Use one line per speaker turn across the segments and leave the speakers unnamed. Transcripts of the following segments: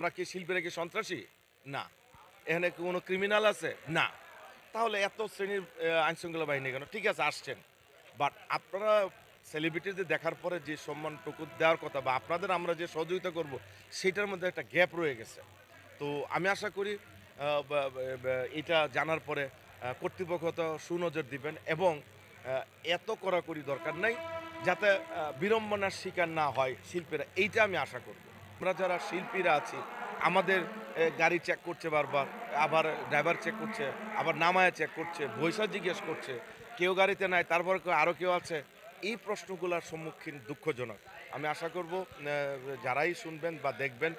আমরা কি শিল্পীরা কি সন্ত্রাসী? না। এখানে কোনো ক্রিমিনাল আছে? না। তাহলে এত শ্রেণির আইনশৃঙ্খলা বাহিনী কেন? ঠিক আছে, আসছেন। বাট আপনারা সেলিব্রিটিদের দেখার পরে যে সম্মানটুকু দেওয়ার কথা বা আপনাদের আমরা যে সহযোগিতা করব, সেটার মধ্যে একটা গ্যাপ রয়ে গেছে। তো আমি আশা করি এটা জানার পরে কর্তৃপক্ষ তো সুনজর দিবেন এবং এত কড়াকড়ি দরকার নাই যাতে বিড়ম্বনার শিকার না হয় শিল্পীরা। এইটা আমি আশা করব। আমরা যারা শিল্পীরা আছি, আমাদের গাড়ি চেক করছে বারবার, আবার ড্রাইভার চেক করছে, আবার নামায় চেক করছে বৈশা জিজ্ঞেস করছে, কেউ গাড়িতে নাই, তারপর আরও কেউ আছে? এই প্রশ্নগুলোর সম্মুখীন দুঃখজনক। আমি আশা করব যারাই শুনবেন বা দেখবেন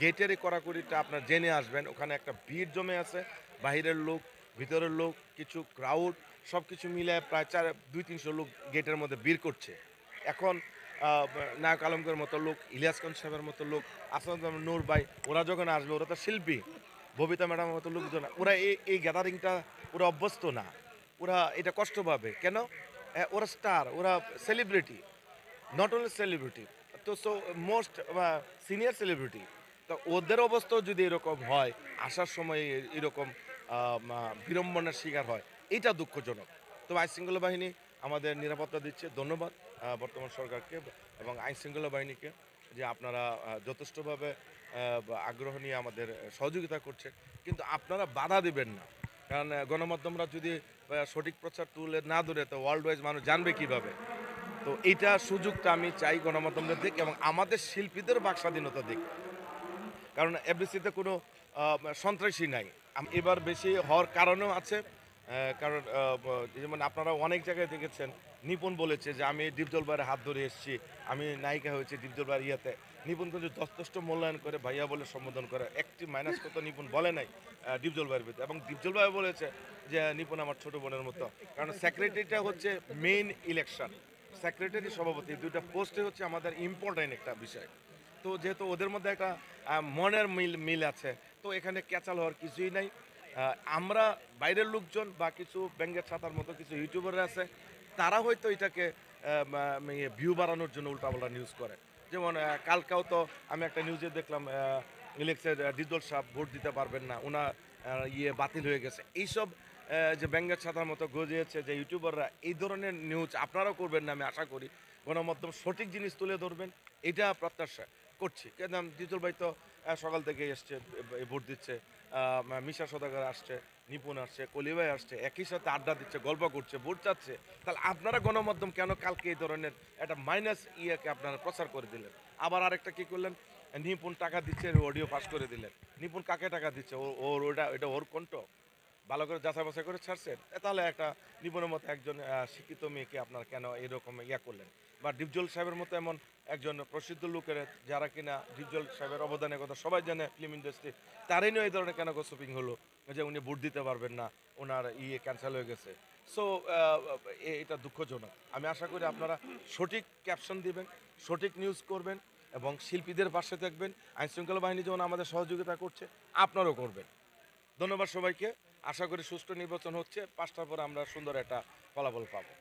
গেটের কড়াকড়িটা আপনার জেনে আসবেন। ওখানে একটা ভিড় জমে আছে, বাহিরের লোক, ভিতরের লোক, কিছু ক্রাউড সব কিছু মিলে প্রায় চার, দুই, তিনশো লোক গেটের মধ্যে ভিড় করছে। এখন নায়ক আলমকের মতো লোক, ইলিয়াস খান সাহেবের মতো লোক আসাদ নূর ভাই, ওরা যখন আসবে, ওরা তো শিল্পী। ববিতা ম্যাডামের মতো লোকজন। ওরা এই এই গ্যাদারিংটা ওরা অভ্যস্ত না। ওরা এটা কষ্ট পাবে। কেন? ওরা স্টার ওরা সেলিব্রিটি নট অনলি সেলিব্রিটি তো সো মোস্ট সিনিয়র সেলিব্রিটি তো ওদের অবস্থাও যদি এরকম হয়, আসার সময় এরকম বিড়ম্বনার শিকার হয়, এটা দুঃখজনক। তো আইন শৃঙ্খলা বাহিনী আমাদের নিরাপত্তা দিচ্ছে। ধন্যবাদ। বর্তমান সরকারকে এবং আইন শৃঙ্খলা বাহিনীকে যে আপনারা যথেষ্টভাবে আগ্রহ নিয়ে আমাদের সহযোগিতা করছে। কিন্তু আপনারা বাধা দিবেন না। কারণ গণমাধ্যমরা যদি সঠিক প্রচার তুলে না ধরে, তো ওয়ার্ল্ড ওয়াইজ মানুষ জানবে কীভাবে? তো এইটা সুযোগটা আমি চাই গণমাধ্যমদের দিক এবং আমাদের শিল্পীদের বাক স্বাধীনতা দিক। কারণ এফডিসিতে কোনো সন্ত্রাসী নাই। এবার বেশি হওয়ার কারণেও আছে। কারণ যেমন আপনারা অনেক জায়গায় দেখেছেন নিপুণ বলেছে যে আমি ডিপজল বাইরে হাত ধরে এসেছি। আমি নায়িকা হয়েছি ডিপজল বাইরে ইয়াতে। নিপুণ কিন্তু যথেষ্ট মূল্যায়ন করে ভাইয়া বলে সম্বোধন করে। একটি মাইনাস কত নিপুণ বলে নাই আহ, ডিপজল ভিতরে। এবং ডিপজল ভাই বলেছে যে নিপুণ আমার ছোট বোনের মতো। কারণ সেক্রেটারিটা হচ্ছে মেইন ইলেকশন সেক্রেটারি সভাপতি দুইটা পোস্টে হচ্ছে আমাদের ইম্পর্টেন্ট একটা বিষয়। তো যেহেতু ওদের মধ্যে একটা মনের মিল মিল আছে তো এখানে ক্যাচাল হওয়ার কিছুই নাই। আমরা বাইরের লোকজন বা কিছু ব্যাঙ্গের ছাতার মতো কিছু ইউটিউবাররা আছে তারা হয়তো এটাকে ভিউ বাড়ানোর জন্য উল্টাপাল্টা নিউজ করে। যেমন কালকেও তো আমি একটা নিউজে দেখলাম ইলেকশন ডিজল সাহেব ভোট দিতে পারবেন না ওনার ইয়ে বাতিল হয়ে গেছে। এইসব যে ব্যাঙ্গের ছাতার মতো গজিয়েছে, যে ইউটিউবাররা, এই ধরনের নিউজ আপনারাও করবেন না, আমি আশা করি। গণমাধ্যম সঠিক জিনিস তুলে ধরবেন, এটা প্রত্যাশা করছি। কেন ডিজল ভাই তো সকাল থেকে এসছে ভোট দিচ্ছে মিশা সদাগর আসছে নিপুণ আসছে, কলিবাই আসছে, একই সাথে আড্ডা দিচ্ছে, গল্প করছে ভোট চাচ্ছে। তাহলে আপনারা গণমাধ্যম কেন কালকে এই ধরনের একটা মাইনাস ইয়েকে আপনারা প্রচার করে দিলেন? আবার আরেকটা কি করলেন? নিপুণ টাকা দিচ্ছে অডিও পাস করে দিলেন। নিপুণ কাকে টাকা দিচ্ছে? ওর ওটা এটা ওর কণ্ঠ? ভালো করে যাচাই বাছাই করে ছাড়ছেন? তাহলে একটা নিপুণের মতো একজন শিক্ষিত মেয়েকে আপনার কেন এরকম ইয়া করলেন? বা ডিপজল সাহেবের মতো এমন একজন প্রসিদ্ধ লোকের, যারা কিনা ডিপজল সাহেবের অবদানের কথা সবাই জানে ফিল্ম ইন্ডাস্ট্রি তারই নিয়ে এই ধরনের কেন গোসপিং হলো? যে উনি ভোট দিতে পারবেন না, ওনার ইয়ে ক্যান্সেল হয়ে গেছে। সো এটা দুঃখজনক। আমি আশা করি আপনারা সঠিক ক্যাপশন দিবেন, সঠিক নিউজ করবেন, এবং শিল্পীদের পাশে থাকবেন। আইন শৃঙ্খলা বাহিনী যেমন আমাদের সহযোগিতা করছে, আপনারাও করবেন। ধন্যবাদ সবাইকে। আশা করি সুষ্ঠু নির্বাচন হচ্ছে। পাঁচটার পর আমরা সুন্দর একটা ফলাফল পাবো।